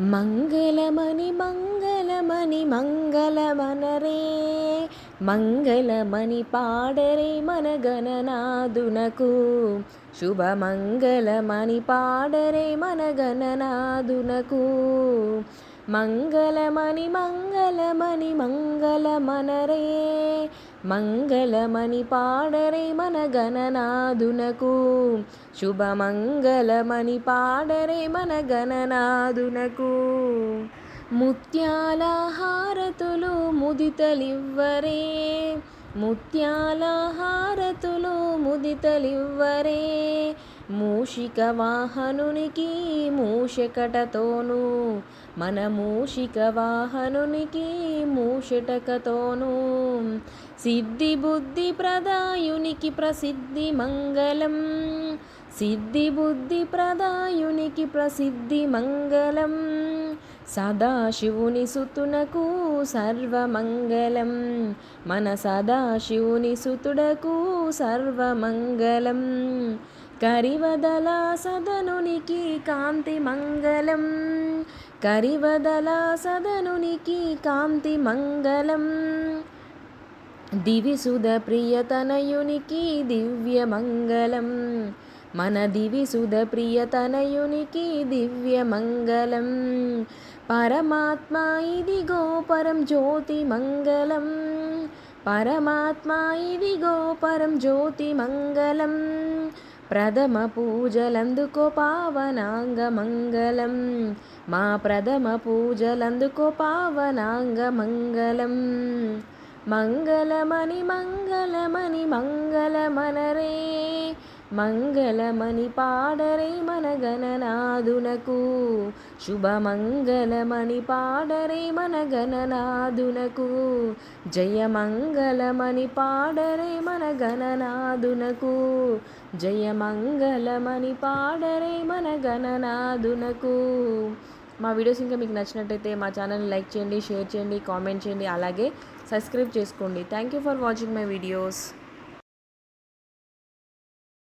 మంగళమణి మంగళమణి మంగళమనరే. మంగళమణి పాడరే మన గణనాదునకు శుభమంగళమణి పాడరే మన గణనాదునకు మంగళమణి మంగళమణి మంగళమనరే. మంగళమణి పాడరే మన గణనాదునకు శుభమంగళమణి పాడరే మన గణనాదునకు ముత్యాల హారతులు ముదితలివ్వరే. ముత్యాల హారతులు ముదితలివ్వరే. మూషిక వాహనునికి మూషకటతోనూ మన మూషిక వాహనునికి మూషటకతోనూ. సిద్ధి బుద్ధి ప్రదాయునికి ప్రసిద్ధి మంగళం సిద్ధి బుద్ధి ప్రదాయునికి ప్రసిద్ధి మంగళం. సదాశివుని సుతునకు సర్వమంగళం. మన సదాశివుని సుతుడకు సర్వమంగళం. కరివదల సదనునికి కాంతి మంగళం. కరివదల సదనునికి కాంతి మంగళం. దివిసుద ప్రియతనయునికి దివ్యమంగళం మన దివిసుద ప్రియతనయునికి దివ్యమంగళం. పరమాత్మ ఇదిగో పరం జ్యోతి మంగళం పరమాత్మ ఇదిగో పరం జ్యోతి మంగళం ప్రథమ పూజలందుకో పావనాంగ మంగళం మా ప్రథమ పూజలందుకో పావనాంగ మంగళం మంగళమణి మంగళమణి మంగళమనరే. మంగళమణి పాడరే మన గణనాదునకు శుభమంగళమణి పాడరే మన గణనాదునకు జయమంగళమణి పాడరే మన గణనాదునకు జయమంగళమణి పాడరే మన గణనాదునకు మా వీడియోస్ ఇంకా మీకు నచ్చినట్టయితే మా ఛానల్ని లైక్ చేయండి షేర్ చేయండి కామెంట్ చేయండి అలాగే సబ్స్క్రైబ్ చేసుకోండి. Thank you for watching my videos.